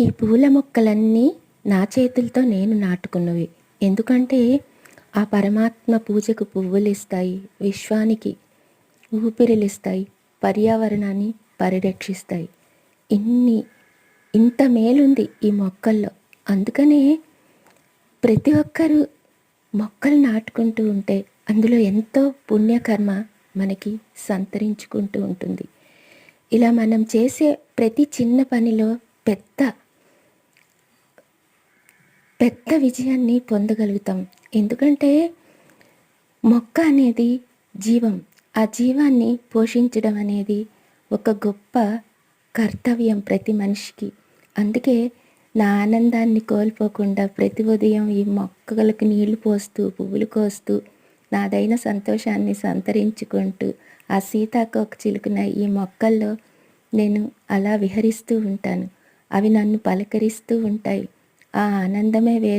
ఈ పూల మొక్కలన్నీ నా చేతులతో నేను నాటుకున్నవి. ఎందుకంటే ఆ పరమాత్మ పూజకు పువ్వులు ఇస్తాయి విశ్వానికి ఊపిరిలిస్తాయి పర్యావరణాన్ని పరిరక్షిస్తాయి. ఇన్ని ఇంత మేలుంది ఈ మొక్కల్లో. అందుకనే ప్రతి ఒక్కరూ మొక్కలు నాటుకుంటూ ఉంటే అందులో ఎంతో పుణ్యకర్మ మనకి సంతరించుకుంటూ ఉంటుంది. ఇలా మనం చేసే ప్రతి చిన్న పనిలో పెద్ద పెద్ద విజయాన్ని పొందగలుగుతాం. ఎందుకంటే మొక్క అనేది జీవం. ఆ జీవాన్ని పోషించడం అనేది ఒక గొప్ప కర్తవ్యం ప్రతి మనిషికి. అందుకే నా ఆనందాన్ని కోల్పోకుండా ప్రతి ఉదయం ఈ మొక్కలకు నీళ్ళు పోస్తూ పువ్వులు కోస్తూ నాదైన సంతోషాన్ని సంతరించుకుంటూ ఆ సీతాకోక చిలుకున ఈ మొక్కల్లో నేను అలా విహరిస్తూ ఉంటాను. అవి నన్ను పలకరిస్తూ ఉంటాయి. ఆ ఆనందమే వేరు.